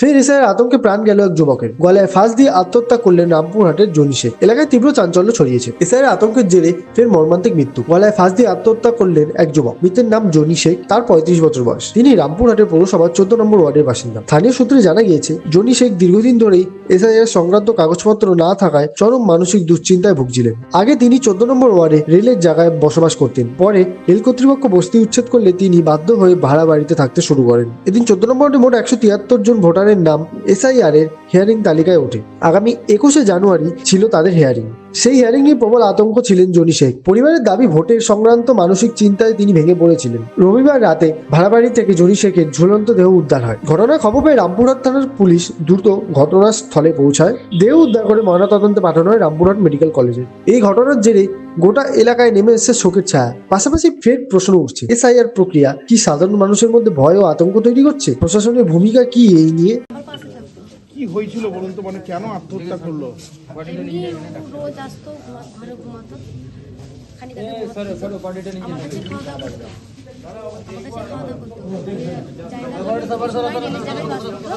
ফের এসআইয়ের আতঙ্কে প্রাণ গেল এক যুবকের। গলায় ফাঁস দিয়ে আত্মহত্যা করলেন রামপুরহাটের জনি এলাকায় তীব্র চাঞ্চল্য ছড়িয়েছে। এসআইয়ের আতঙ্কের জেরে ফের মর্মান্তিক মৃত্যু। গলায় ফাঁস দিয়ে আত্মহত্যা করলেন এক যুবক। মৃতের নাম জনি শেখ, তার পঁয়ত্রিশ বছর বয়স। তিনি রামপুরহাটের পৌরসভার চোদ্দ নম্বর ওয়ার্ডের বাসিন্দা। স্থানীয় সূত্রে জানা গিয়েছে, জনি শেখ দীর্ঘদিন ধরেই এসআইআর সংক্রান্ত কাগজপত্র না থাকায় চরম মানসিক দুশ্চিন্তায় ভুগছিলেন। আগে তিনি চোদ্দ নম্বর ওয়ার্ডে রেলের জায়গায় বসবাস করতেন। পরে রেল কর্তৃপক্ষ বস্তি উচ্ছেদ করলে তিনি বাধ্য হয়ে ভাড়া বাড়িতে থাকতে শুরু করেন। এদিন চোদ্দ নম্বর ওয়ার্ডে মোট একশো তিয়াত্তর জন ভোটারের নাম এসআইআর এর হিয়ারিং তালিকায় ওঠে। আগামী একুশে জানুয়ারি ছিল তাদের হিয়ারিং সেই হিয়ারিং নিয়ে প্রবল আতঙ্ক ছিলেন জনি শেখ। পরিবারের দাবি, ভোটের সংক্রান্ত মানসিক চিন্তায় তিনি ভেঙে পড়েছিলেন। রবিবার রাতে ভাড়াবাড়ি থেকে জনি শেখের ঝুলন্ত দেহ উদ্ধার হয়। ঘটনার খবর পেয়ে রামপুরহাট থানার পুলিশ দ্রুত ঘটনাস্থলে পৌঁছায়। দেহ উদ্ধার করে ময়নাতদন্তে পাঠানো হয় রামপুরহাট মেডিকেল কলেজে। এই ঘটনার জেরে গোটা এলাকায় নেমে এসেছে শোকের ছায়া। পাশাপাশি ফের প্রশ্ন উঠছে, এসআইআর প্রক্রিয়া কি সাধারণ মানুষের মধ্যে ভয় ও আতঙ্ক তৈরি করছে? প্রশাসনের ভূমিকা কি এই নিয়ে? কি হয়েছিল বলুন তো? মানে কেন আত্মহত্যা করল? এমনি রোজ আসতো ঘুমা- ঘরে ঘুমাতো। খানিক আমার কাছে খাওয়া দাওয়া করতো আমার কাছে খাওয়া দাওয়া করতো জায়গা জমি জায়গায় বাস করতো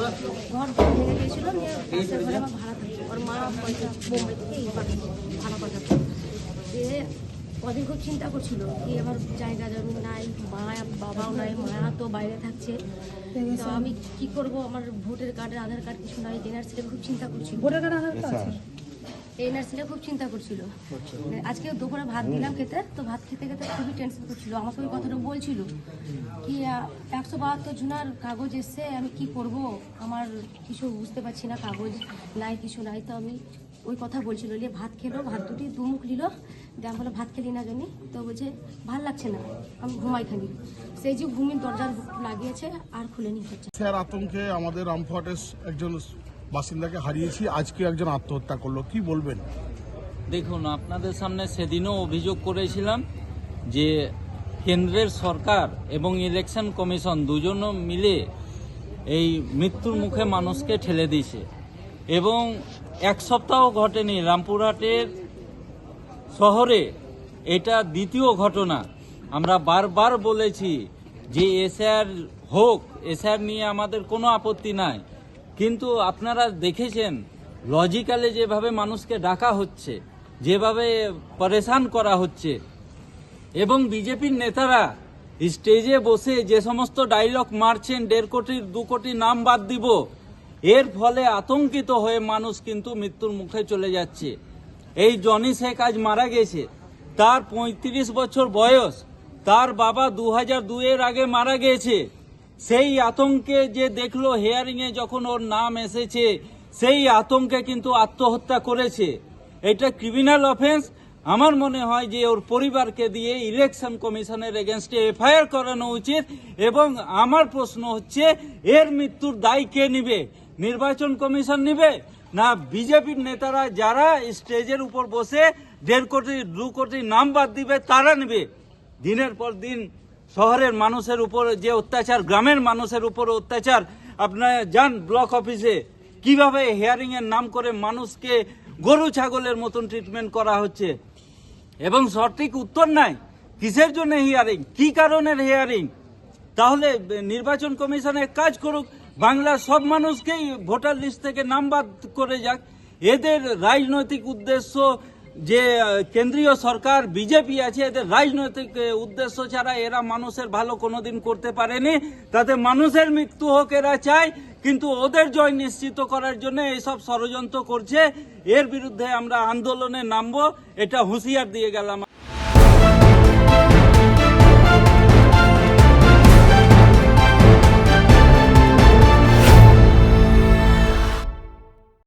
ঘর ভেঙে গিয়েছিল নিয়ে পাশের ঘরে আমার ভাড়া থাকতো। ওর মা পয়সা বোম্বে থেকে এই পাঠাতো ভাড়া পাঠাতো। দিয়ে কদিন খুব চিন্তা করছিল কি আমার জায়গা জমি নাই মা বাবাও নাই মা তো বাইরে থাকছে। তো আমি কি করব? আমার ভোটের কার্ডের আধার কার্ড কিছু নাই এনআরসিটা খুব চিন্তা করছিল। ভোটার কার্ড আধার কার্ড এই নার্সিংটা খুব চিন্তা করছিল। আজকে দুপুরে ভাত দিলাম খেতে তো ভাত খেতে খেতে খুবই টেনশন করছিল। আমাকে ওই কথাটা বলছিল কি একশো বাহাত্তর জুনার কাগজ এসছে আমি কি করব? আমার কিছু বুঝতে পারছি না কাগজ নাই কিছু নাই তো আমি ওই কথা বলছিল নিয়ে ভাত খেলো ভাত দুটি দুমুখ নিল। দিয়ে আমি বলে ভাত খেলি না জানি তো বলছে ভালো লাগছে না আমি ঘুমাই খালি। সেই যে ঘুমির দরজার লাগিয়েছে আর খুলেনি হচ্ছে স্যার আতঙ্কে আমাদের রামপুরহাটের একজন বাসিন্দাকে হারিয়েছি আজকে একজন আত্মহত্যা করল। কি বলবেন? দেখুন আপনাদের সামনে সেদিনও অভিযোগ করেছিলাম যে কেন্দ্রের সরকার এবং ইলেকশন কমিশন দুজনও মিলে এই মৃত্যুর মুখে মানুষকে ঠেলে দিয়েছে। এবং এক সপ্তাহ ঘটেনি। রামপুরহাটের শহরে এটা দ্বিতীয় ঘটনা। আমরা বারবার বলেছি যে এসআর হোক, এসআর নিয়ে আমাদের কোনো আপত্তি নাই। কিন্তু আপনারা দেখেছেন লজিক্যালে যেভাবে মানুষকে ডাকা হচ্ছে, যেভাবে পরেশান করা হচ্ছে, এবং বিজেপির নেতারা স্টেজে বসে যে সমস্ত ডায়লগ মারছেন, দেড় কোটির দু কোটি নাম বাদ দিব এর ফলে আতঙ্কিত হয়ে মানুষ কিন্তু মৃত্যুর মুখে চলে যাচ্ছে। এই জনি শেখ আজ মারা গেছে। তার পঁয়ত্রিশ বছর বয়স। তার বাবা দু হাজার দুইয়ের আগে মারা গেছে। সেই আতঙ্কে যে দেখল হেয়ারিংয়ে যখন ওর নাম এসেছে, সেই আতঙ্কে কিন্তু আত্মহত্যা করেছে। এটা ক্রিমিনাল অফেন্স আমার মনে হয় যে ওর পরিবারকে দিয়ে ইলেকশন কমিশনের এগেনস্টে এফআইআর করানো উচিত এবং আমার প্রশ্ন হচ্ছে, এর মৃত্যুর দায় কে নিবে? নির্বাচন কমিশন নিবে? না বিজেপির নেতারা যারা স্টেজের উপর বসে দেড় কোটি, দু কোটি নাম বাদ দিবে, তারা নেবে। দিনের পর দিন শহরের মানুষের উপর যে অত্যাচার, গ্রামের মানুষের উপর অত্যাচার আপনার যান ব্লক অফিসে। কীভাবে হেয়ারিং এর নাম করে মানুষকে গরু ছাগলের মতন ট্রিটমেন্ট করা হচ্ছে? এবং সঠিক উত্তর নাই। কিসের জন্য হিয়ারিং কি কারণের হিয়ারিং তাহলে নির্বাচন কমিশনে কাজ করুক বাংলার সব মানুষকেই ভোটার লিস্ট থেকে নাম বাদ করে যাক। এদের রাজনৈতিক উদ্দেশ্য যে কেন্দ্রীয় সরকার, বিজেপি আছে, এদের রাজনৈতিক উদ্দেশ্য ছাড়া এরা মানুষের ভালো কোনোদিন করতে পারেনি। তাতে মানুষের মৃত্যু হোক এরা চায়, কিন্তু ওদের জয় নিশ্চিত করার জন্য এইসব ষড়যন্ত্র করছে। এর বিরুদ্ধে আমরা আন্দোলনে নামবো, এটা হুঁশিয়ার দিয়ে গেলাম।